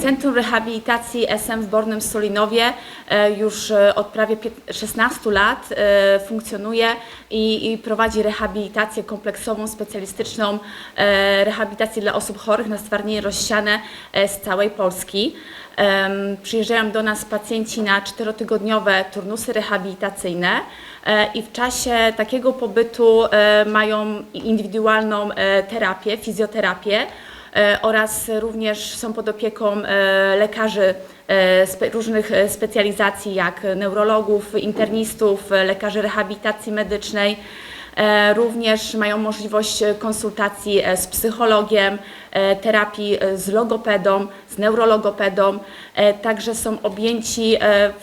Centrum Rehabilitacji SM w Bornym Solinowie e, już e, od prawie pięt- 16 lat e, funkcjonuje i, prowadzi rehabilitację kompleksową, specjalistyczną rehabilitację dla osób chorych na stwardnienie rozsiane z całej Polski. Przyjeżdżają do nas pacjenci na czterotygodniowe turnusy rehabilitacyjne i w czasie takiego pobytu mają indywidualną terapię, fizjoterapię oraz również są pod opieką e, lekarzy e, różnych e, specjalizacji, jak neurologów, internistów, e, lekarzy rehabilitacji medycznej. E, Również mają możliwość konsultacji e, z psychologiem, e, terapii z logopedą, z neurologopedą. Także są objęci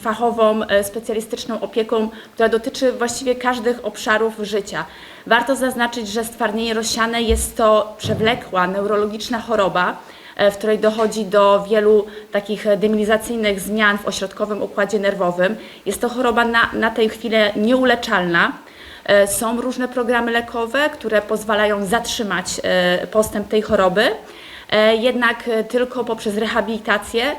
fachową, specjalistyczną opieką, która dotyczy właściwie każdych obszarów życia. Warto zaznaczyć, że stwardnienie rozsiane jest to przewlekła neurologiczna choroba, w której dochodzi do wielu takich demilizacyjnych zmian w ośrodkowym układzie nerwowym. Jest to choroba na, na tej chwilę nieuleczalna. E, Są różne programy lekowe, które pozwalają zatrzymać e, postęp tej choroby. E, Jednak tylko poprzez rehabilitację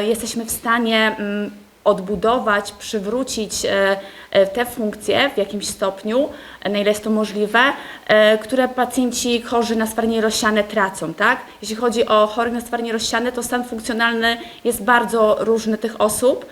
jesteśmy w stanie mm, odbudować, przywrócić te funkcje w jakimś stopniu, e, na ile jest to możliwe, e, które pacjenci chorzy na stwardnienie rozsiane tracą. Tak? Jeśli chodzi o chorych na stwardnienie rozsiane, to stan funkcjonalny jest bardzo różny tych osób.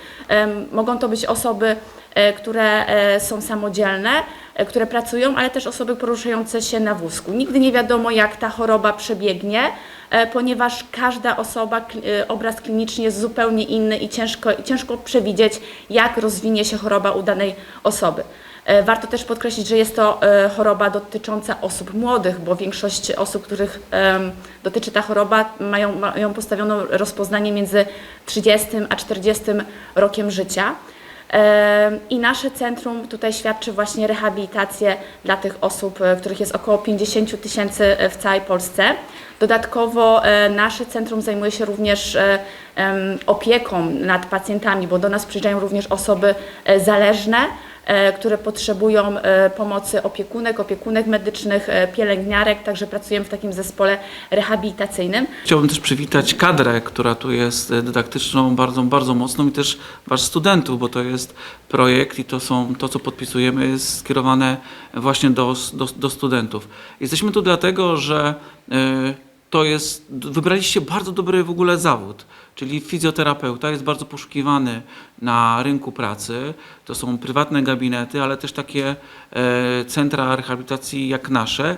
Mogą to być osoby, e, które e, są samodzielne, e, które pracują, ale też osoby poruszające się na wózku. Nigdy nie wiadomo, jak ta choroba przebiegnie, e, ponieważ każda osoba, e, obraz kliniczny jest zupełnie inny i ciężko, ciężko przewidzieć, jak rozwinie się choroba u danej osoby. E, Warto też podkreślić, że jest to e, choroba dotycząca osób młodych, bo większość osób, których dotyczy ta choroba, mają, mają postawioną rozpoznanie między 30 a 40 rokiem życia. I nasze centrum tutaj świadczy właśnie rehabilitację dla tych osób, e, których jest około 50 tysięcy w całej Polsce. Dodatkowo nasze centrum zajmuje się również opieką nad pacjentami, bo do nas przyjeżdżają również osoby zależne, które potrzebują e, pomocy opiekunek, opiekunek medycznych, e, pielęgniarek, także pracujemy w takim zespole rehabilitacyjnym. Chciałbym też przywitać kadrę, która tu jest e, dydaktyczną, bardzo, bardzo mocną i też wasz studentów, bo to jest projekt i to są to, co podpisujemy, jest skierowane właśnie do, do, do studentów. Jesteśmy tu dlatego, że e, to jest, wybraliście bardzo dobry w ogóle zawód, czyli fizjoterapeuta jest bardzo poszukiwany na rynku pracy. To są prywatne gabinety, ale też takie e, centra rehabilitacji jak nasze,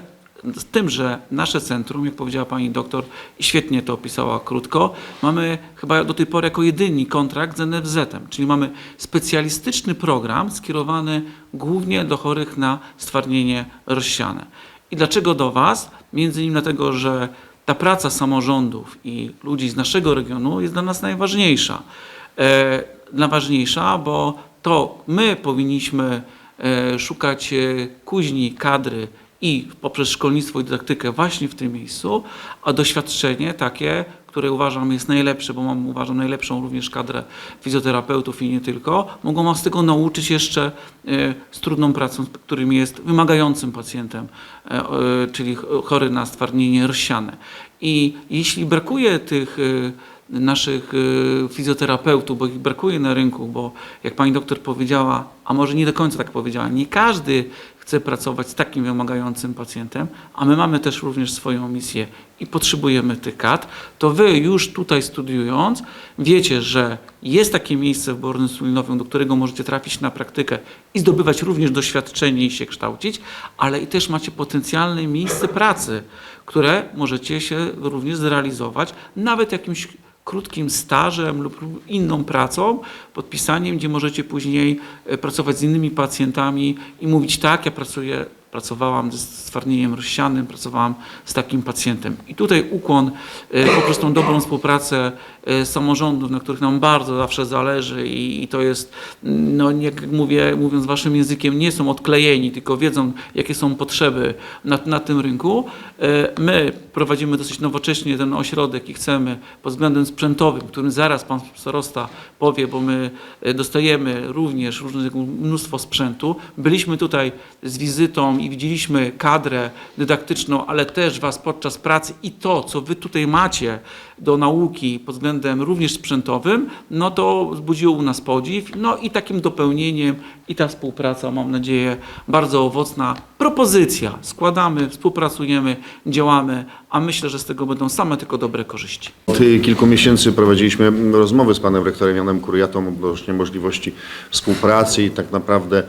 z tym, że nasze centrum, jak powiedziała pani doktor świetnie to opisała krótko, mamy chyba do tej pory jako jedyni kontrakt z NFZ-em, czyli mamy specjalistyczny program skierowany głównie do chorych na stwardnienie rozsiane. I dlaczego do Was? Między innymi dlatego, że ta praca samorządów i ludzi z naszego regionu jest dla nas najważniejsza. E, najważniejsza, bo to my powinniśmy e, szukać e, kuźni, kadry i poprzez szkolnictwo i dydaktykę właśnie w tym miejscu, a doświadczenie takie, które uważam jest najlepsze, bo mam uważam najlepszą również kadrę fizjoterapeutów i nie tylko, mogą nas tego nauczyć jeszcze e, z trudną pracą, którym jest wymagającym pacjentem, e, czyli chory na stwardnienie rozsiane. I jeśli brakuje tych e, naszych fizjoterapeutów, bo ich brakuje na rynku, bo jak pani doktor powiedziała, a może nie do końca tak powiedziała, nie każdy chce pracować z takim wymagającym pacjentem, a my mamy też również swoją misję i potrzebujemy tych kadr, to wy już tutaj studiując wiecie, że jest takie miejsce w Bornym Sulinowym, do którego możecie trafić na praktykę i zdobywać również doświadczenie i się kształcić, ale i też macie potencjalne miejsce pracy, które możecie się również zrealizować nawet jakimś krótkim stażem lub inną pracą, podpisaniem, gdzie możecie później e, pracować z innymi pacjentami i mówić tak, ja pracuję, pracowałam z stwardnieniem rozsianym, pracowałam z takim pacjentem. I tutaj ukłon e, poprzez tą dobrą współpracę e, samorządów, na których nam bardzo zawsze zależy i, to jest, mm, no jak mówię, mówiąc waszym językiem, nie są odklejeni, tylko wiedzą, jakie są potrzeby na, na tym rynku. E, My prowadzimy dosyć nowocześnie ten ośrodek i chcemy pod względem sprzętowym, którym zaraz pan starosta powie, bo my dostajemy również różnego, mnóstwo sprzętu. Byliśmy tutaj z wizytą i widzieliśmy kadrę dydaktyczną, ale też was podczas pracy i to, co wy tutaj macie do nauki pod względem również sprzętowym, no to wzbudziło u nas podziw. No i takim dopełnieniem i ta współpraca, mam nadzieję, bardzo owocna propozycja. Składamy, współpracujemy, działamy, a myślę, że z tego będą same tylko dobre korzyści. Od y, kilku miesięcy prowadziliśmy rozmowy z panem rektorem Janem Kuriatą odnośnie możliwości współpracy i tak naprawdę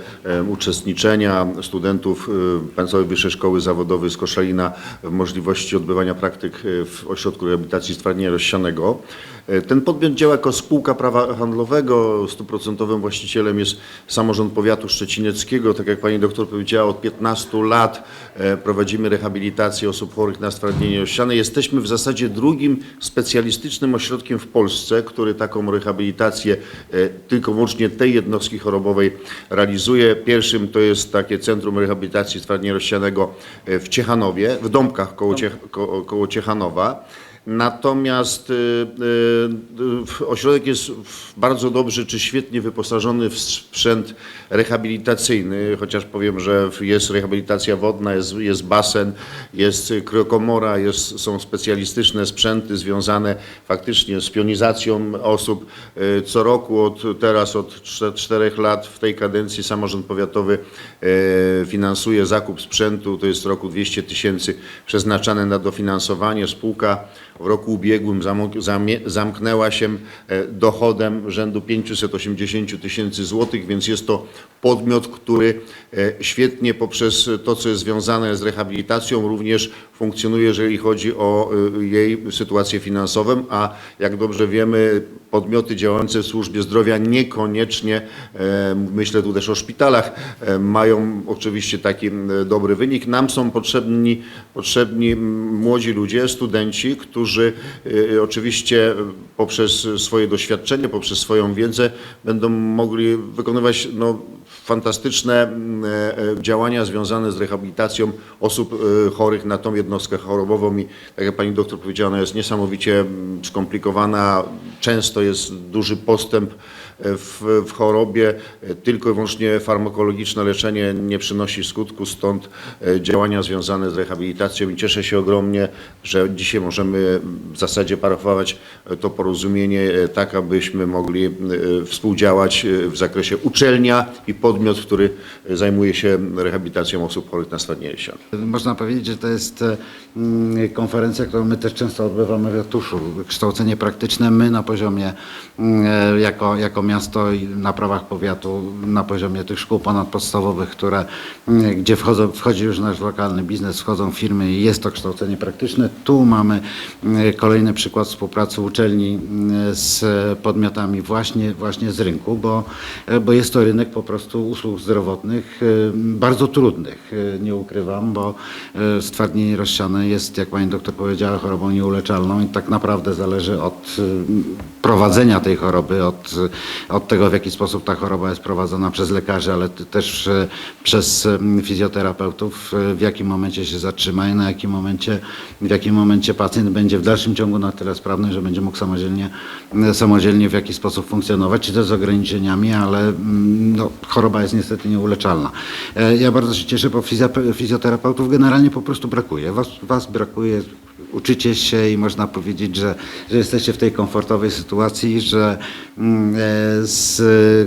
uczestniczenia studentów e, Państwowej Wyższej Szkoły Zawodowej z Koszalina w możliwości odbywania praktyk e, w Ośrodku Rehabilitacji Stwardnienia Rozsianego. E, Ten podmiot działa jako spółka prawa handlowego. Stuprocentowym właścicielem jest samorząd powiatu szczecineckiego. Tak jak pani doktor powiedziała, od 15 lat e, prowadzimy rehabilitację osób chorych na stwardnienie rozsiane. Jesteśmy w zasadzie drugim specjalistycznym ośrodkiem w Polsce, który taką rehabilitację e, tylko wyłącznie tej jednostki chorobowej realizuje. Pierwszym to jest takie Centrum Rehabilitacji Stwardnienia Rozsianego w Ciechanowie, w Dąbkach koło, Ciech, ko, koło Ciechanowa. Natomiast y, y, ośrodek jest bardzo dobrze czy świetnie wyposażony w sprzęt rehabilitacyjny, chociaż powiem, że jest rehabilitacja wodna, jest, jest basen, jest kryokomora, jest, są specjalistyczne sprzęty związane faktycznie z pionizacją osób. Y, Co roku, od teraz od czte- czterech lat w tej kadencji samorząd powiatowy finansuje zakup sprzętu, to jest w roku 200 tysięcy przeznaczane na dofinansowanie. Spółka w roku ubiegłym zamknęła się e, dochodem rzędu 580 tysięcy złotych, więc jest to podmiot, który e, świetnie poprzez to, co jest związane z rehabilitacją, również funkcjonuje, jeżeli chodzi o e, jej sytuację finansową, a jak dobrze wiemy, podmioty działające w służbie zdrowia niekoniecznie, myślę tu też o szpitalach, mają oczywiście taki dobry wynik. Nam są potrzebni, potrzebni młodzi ludzie, studenci, którzy e, oczywiście e, poprzez swoje doświadczenie, poprzez swoją wiedzę będą mogli wykonywać no, fantastyczne e, działania związane z rehabilitacją osób e, chorych na tą jednostkę chorobową. I tak jak pani doktor powiedziała, ona jest niesamowicie skomplikowana, często jest duży postęp w, w chorobie, e, tylko i wyłącznie farmakologiczne leczenie nie przynosi skutku, stąd e, działania związane z rehabilitacją i cieszę się ogromnie, że dzisiaj możemy w zasadzie parafować to porozumienie e, tak, abyśmy mogli współdziałać w zakresie uczelnia i podmiot, który zajmuje się rehabilitacją osób chorych na ścian. Można powiedzieć, że to jest mm, konferencja, którą my też często odbywamy w ratuszu. Kształcenie praktyczne my na poziomie mm, jako, jako miasto i na prawach powiatu, na poziomie tych szkół ponadpodstawowych, które, mm, gdzie wchodzą, wchodzi już nasz lokalny biznes, wchodzą firmy i jest to kształcenie praktyczne. Tu mamy mm, kolejny przykład współpracy uczelni mm, z podmiotami właśnie, właśnie z rynku, bo, e, bo jest to rynek po prostu usług zdrowotnych e, bardzo trudnych, e, nie ukrywam, bo stwardnienie rozsiane jest, jak pani doktor powiedziała, chorobą nieuleczalną i tak naprawdę zależy od prowadzenia tej choroby, od, od tego, w jaki sposób ta choroba jest prowadzona przez lekarzy, ale też e, przez fizjoterapeutów, e, w jakim momencie się zatrzyma i na jakim momencie, w jakim momencie pacjent będzie w dalszym ciągu na tyle sprawny, że będzie mógł samodzielnie, e, samodzielnie w jakiś sposób funkcjonować, czy też z ograniczeniami, ale mm, no, choroba jest niestety nieuleczalna. Ja bardzo się cieszę, bo fizjo- fizjoterapeutów generalnie po prostu brakuje. Was, was brakuje, uczycie się i można powiedzieć, że, że jesteście w tej komfortowej sytuacji, że z,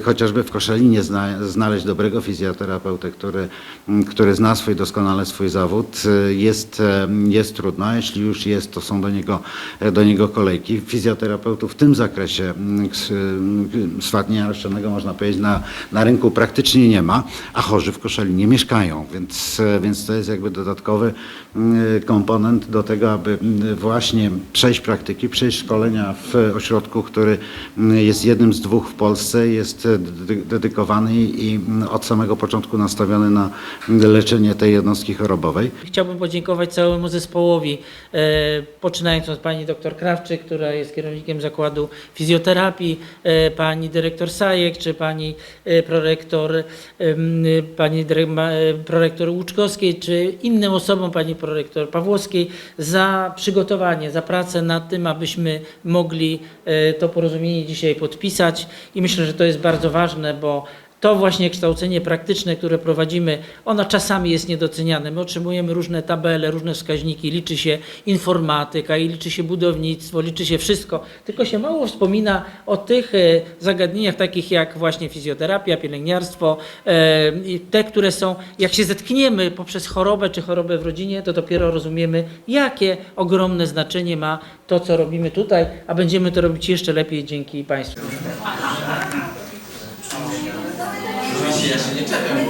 chociażby w Koszalinie zna, znaleźć dobrego fizjoterapeutę, który, mm, który zna swój doskonale swój zawód e, jest, e, jest trudno. A Jeśli już jest, to są do niego, e, do niego kolejki. Fizjoterapeutów w tym zakresie mm, mm, swatnienia rozsianego można powiedzieć na, na rynku praktycznie nie ma, a chorzy w Koszalinie mieszkają, więc, e, więc to jest jakby dodatkowy mm, komponent do tego, aby mm, właśnie przejść praktyki, przejść szkolenia w ośrodku, który mm, jest jednym z dwóch w Polsce, jest e, dedy- dedykowany i mm, od samego początku nastawiony na leczenie tej jednostki chorobowej. Chciałbym podziękować całemu zespołowi, e, poczynając od pani dr Krawczyk, która jest kierownikiem zakładu fizjoterapii, e, pani dyrektor Sajek, czy pani prorektor, pani prorektor Łuczkowskiej, czy innym osobom, pani prorektor Pawłowskiej, za przygotowanie, za pracę nad tym, abyśmy mogli to porozumienie dzisiaj podpisać. I myślę, że to jest bardzo ważne, bo to właśnie kształcenie praktyczne, które prowadzimy, ono czasami jest niedoceniane. My otrzymujemy różne tabele, różne wskaźniki, liczy się informatyka i liczy się budownictwo, liczy się wszystko, tylko się mało wspomina o tych e, zagadnieniach takich jak właśnie fizjoterapia, pielęgniarstwo, e, te, które są, jak się zetkniemy poprzez chorobę czy chorobę w rodzinie, to dopiero rozumiemy, jakie ogromne znaczenie ma to, co robimy tutaj, a będziemy to robić jeszcze lepiej dzięki Państwu. Ja się nie czepiam.